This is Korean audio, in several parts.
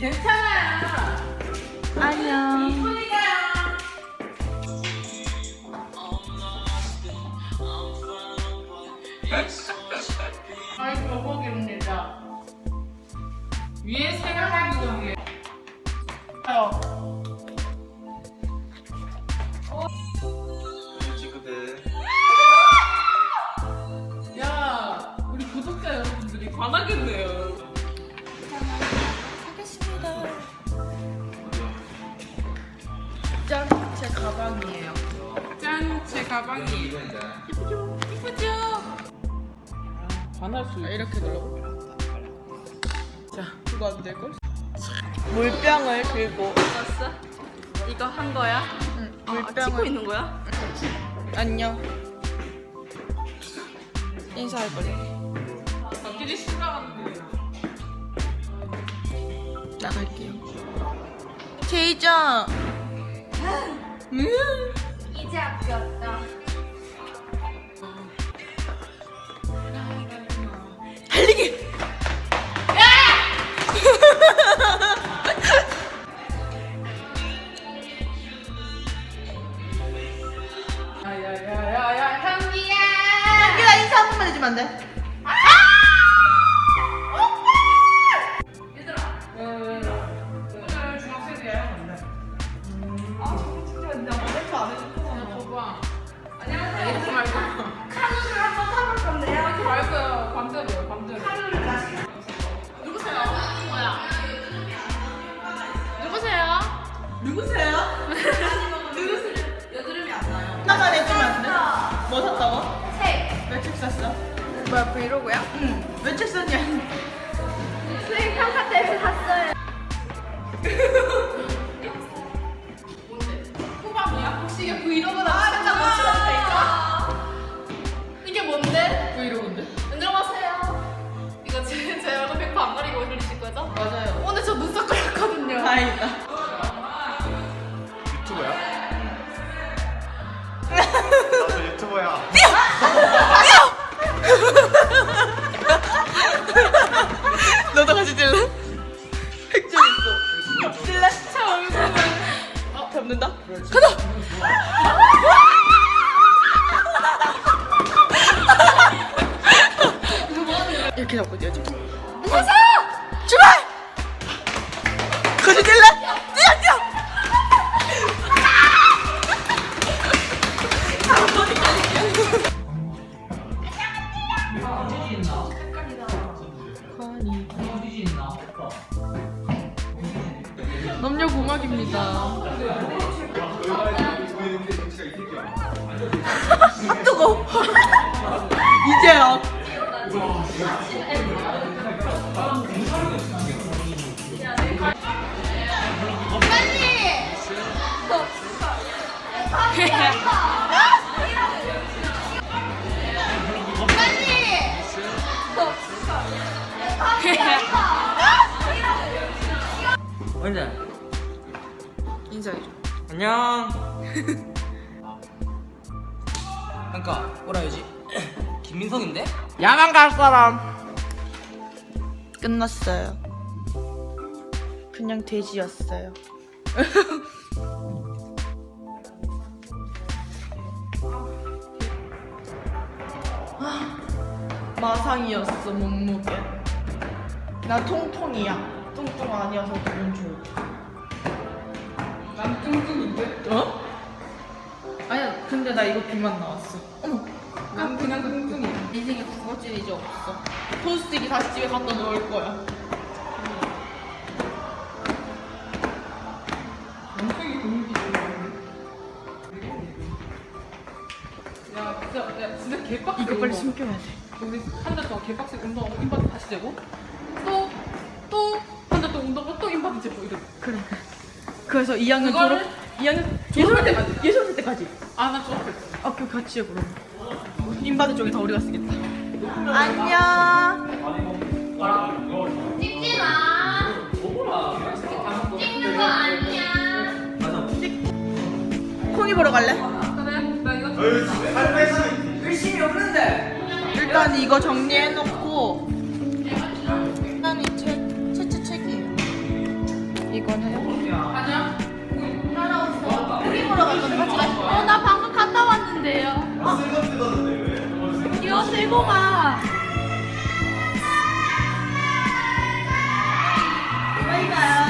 괜찮아요. 안녕. 이쁘니까요. 아이 교복입니다. 위에 생각하기 위해. 친구들 야, 우리 구독자 여러분들이 반하겠네요. 짠, 제 가방이에요. 짠, 제 가방이 이건다 이쁘죠? 반할 수 아. 이렇게 눌러. 자, 그거 안 될걸? 물병을 들고 봤어? 이거 한 거야? 응, 아, 물병을 찍고 있는 거야? 안녕. 인사할 거래. 갑자기 신나갔는데. 나갈게요. 제이장. 음. 이제 왔다. 달리기. 야야야야야, 현미야. 여기다 인사 한 번만 해주면 안 돼? 샀어? 뭐야 브이로그야? 응. 몇책 샀냐? 수행 평가 때문에 샀어요. 호박이야? 혹시 이게 브이로그다? 아, 진짜 맞춰도 될까? 이게 뭔데? 브이로그인데? 안녕하세요. 이거 제, 제 얼굴 100%안 가리고 올리실 거죠? 맞아요. 오늘 저 눈썹 그렸거든요. 다행이다. 유튜버야? 나도 유튜버야 이렇게 잡고 뛰어지. 안녕하세요! 출발! 찔래? 뛰어, 뛰어! 남녀 공학입니다. 뜨거. 언제? 인사해줘. 안녕. 그러니까 뭐라 해야지? 김민석인데? 야만 갈 사람. 끝났어요. 그냥 돼지였어요. 아, 마상이었어 몸무게. 나 통통이야. 뚱뚱 아니어서 기분 좋고. 난 뚱뚱인데? 어? 아니야, 근데 나 이거 비만 나왔어. 어머, 난 그냥 뚱뚱이야. 인생에 구거질 이제 없어. 토스트기 다시 집에 갖다 놓을 거야. 엄청이 근육이 좋아하네. 야, 진짜, 야, 진짜 개빡세. 이거 빨리. 숨겨야 돼. 우리 한 달 동안 개빡세 운동하고 인바디 다시 재고 또, 또, 한 달 동안 운동하고 또 인바디 재고 이래. 그래. 그래서 2학년 그거를 졸업, 2학년 졸업할 예술 때까지. 예술 때까지. 아, 나 졸업했어. 아, 그 같이 해 그럼. 인바디 쪽에 더 오래 갔으겠다 안녕. 찍지 마. 찍는 거 아니야. 콩이 보러 갈래? 열심히 없는데. 일단 이거 정리해놓고 일단 이 책, 채채 책이에요. 이거는 따라오어 콩이 보러 갈 건데 같이 가. 어나 방금 갔다 왔는데요. 아, 들고 가. 바이바이.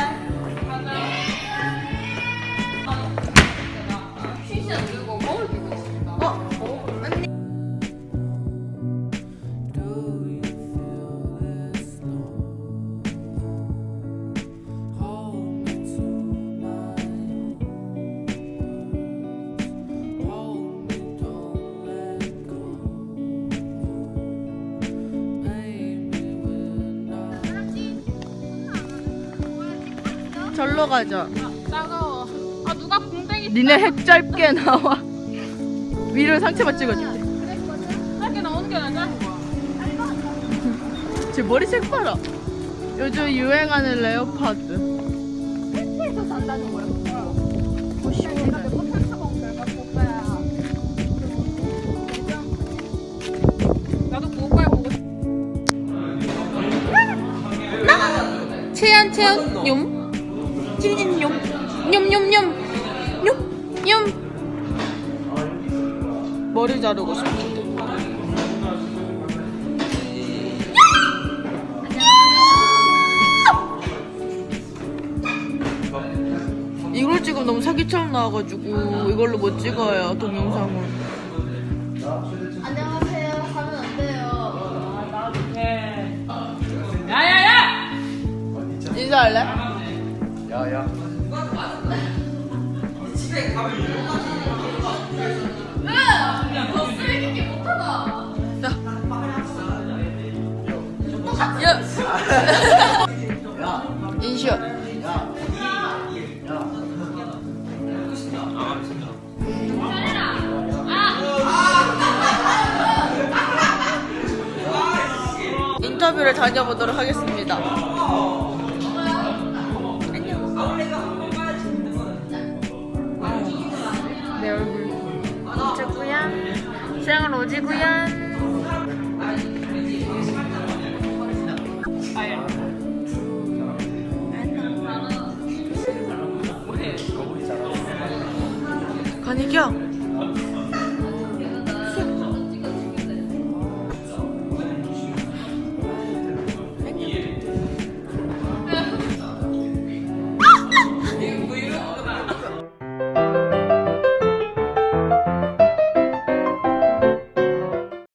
절로 가자. 따가워. 아 누가 공댕이 니네 핵 짧게 나와. 위를 상체만 찍어줄게. 짧게 나오는 게 거야. 제 머리색 봐라. 요즘 유행하는 레오파드. 펜트에서 산다는 거야. 어, 시원해. 내가 몇번 펼쳐본 결과 오빠야. 나도 그 오빠야 보고 싶어. 채연 채연 뇽. 찐찐 뇽. 뇽뇽뇽. 뇽뇽. 머리 자르고 싶은데. 이걸 찍으면 너무 사기처럼 나와가지고 이걸로 못 찍어요 동영상을 안녕하세요. 하면 안 돼요. 야야야! 인사할래? 야야. 너 쓰레기 못하다. 인쇼 인터뷰를 다녀보도록 하겠습니다. 수영은 오지구연.